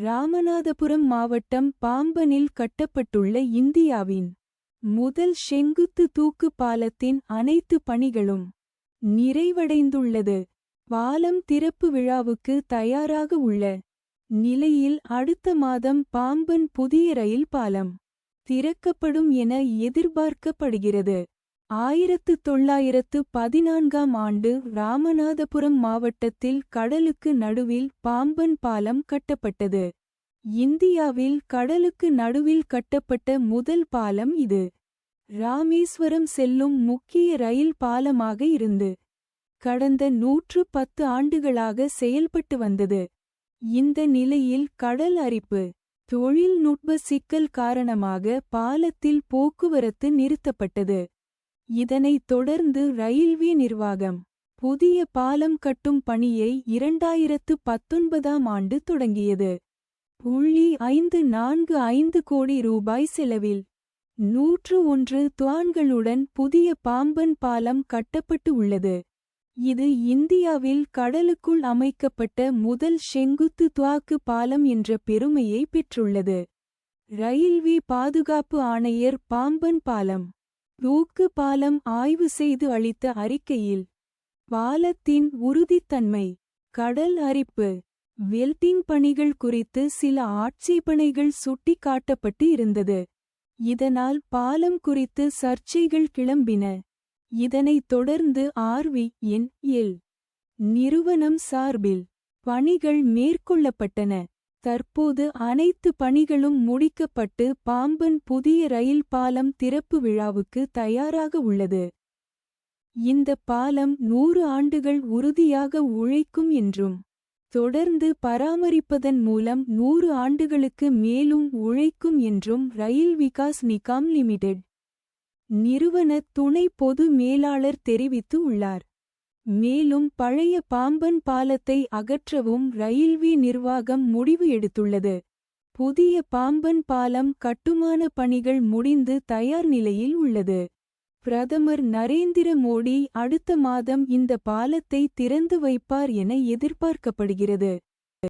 ராமநாதபுரம் மாவட்டம் பாம்பனில் கட்டப்பட்டுள்ள இந்தியாவின் முதல் செங்குத்து தூக்கு பாலத்தின் அனைத்து பணிகளும் நிறைவடைந்துள்ளது. பாலம் திறப்பு விழாவுக்கு தயாராக உள்ள நிலையில் அடுத்த மாதம் பாம்பன் புதிய ரயில் பாலம் திறக்கப்படும் என எதிர்பார்க்கப்படுகிறது. ஆயிரத்து தொள்ளாயிரத்து பதினான்காம் ஆண்டு ராமநாதபுரம் மாவட்டத்தில் கடலுக்கு நடுவில் பாம்பன் பாலம் கட்டப்பட்டது. இந்தியாவில் கடலுக்கு நடுவில் கட்டப்பட்ட முதல் பாலம் இது. ராமேஸ்வரம் செல்லும் முக்கிய ரயில் பாலமாக இருந்து கடந்த நூற்று பத்து ஆண்டுகளாக செயல்பட்டு வந்தது. இந்த நிலையில் கடல் அரிப்பு தொழில்நுட்ப சிக்கல் காரணமாக பாலத்தில் போக்குவரத்து நிறுத்தப்பட்டது. இதனைத் தொடர்ந்து ரயில்வே நிர்வாகம் புதிய பாலம் கட்டும் பணியை இரண்டாயிரத்து பத்தொன்பதாம் ஆண்டு தொடங்கியது. புள்ளி ஐந்து நான்கு ஐந்து கோடி ரூபாய் செலவில் நூற்று ஒன்று துவான்களுடன் புதிய பாம்பன் பாலம் கட்டப்பட்டு உள்ளது. இது இந்தியாவில் கடலுக்குள் அமைக்கப்பட்ட முதல் செங்குத்து துவாக்கு பாலம் என்ற பெருமையை பெற்றுள்ளது. ரயில்வே பாதுகாப்பு ஆணையர் பாம்பன் பாலம் ரூக்கு பாலம் ஆய்வு செய்து அளித்த அறிக்கையில் பாலத்தின் உறுதித்தன்மை கடல் அரிப்பு வெல்டிங் பணிகள் குறித்து சில ஆட்சேபனைகள் சுட்டிக்காட்டப்பட்டு இருந்தது. இதனால் பாலம் குறித்து சர்ச்சைகள் கிளம்பின. இதனைத் தொடர்ந்து ஆர்வி என் எல் நிறுவனம் சார்பில் பணிகள் மேற்கொள்ளப்பட்டன. தற்போது அனைத்து பணிகளும் முடிக்கப்பட்டு பாம்பன் புதிய ரயில் பாலம் திறப்பு விழாவுக்கு தயாராக உள்ளது. இந்த பாலம் நூறு ஆண்டுகள் உறுதியாக உழைக்கும் என்றும் தொடர்ந்து பராமரிப்பதன் மூலம் நூறு ஆண்டுகளுக்கு மேலும் உழைக்கும் என்றும் ரயில் விகாஸ் நிகாம் லிமிடெட் நிறுவன துணை பொது மேலாளர் தெரிவித்து உள்ளார். மேலும் பழைய பாம்பன் பாலத்தை அகற்றவும் ரயில்வே நிர்வாகம் முடிவு எடுத்துள்ளது. புதிய பாம்பன் பாலம் கட்டுமான பணிகள் முடிந்து தயார் நிலையில் உள்ளது. பிரதமர் நரேந்திர மோடி அடுத்த மாதம் இந்த பாலத்தை திறந்து வைப்பார் என எதிர்பார்க்கப்படுகிறது.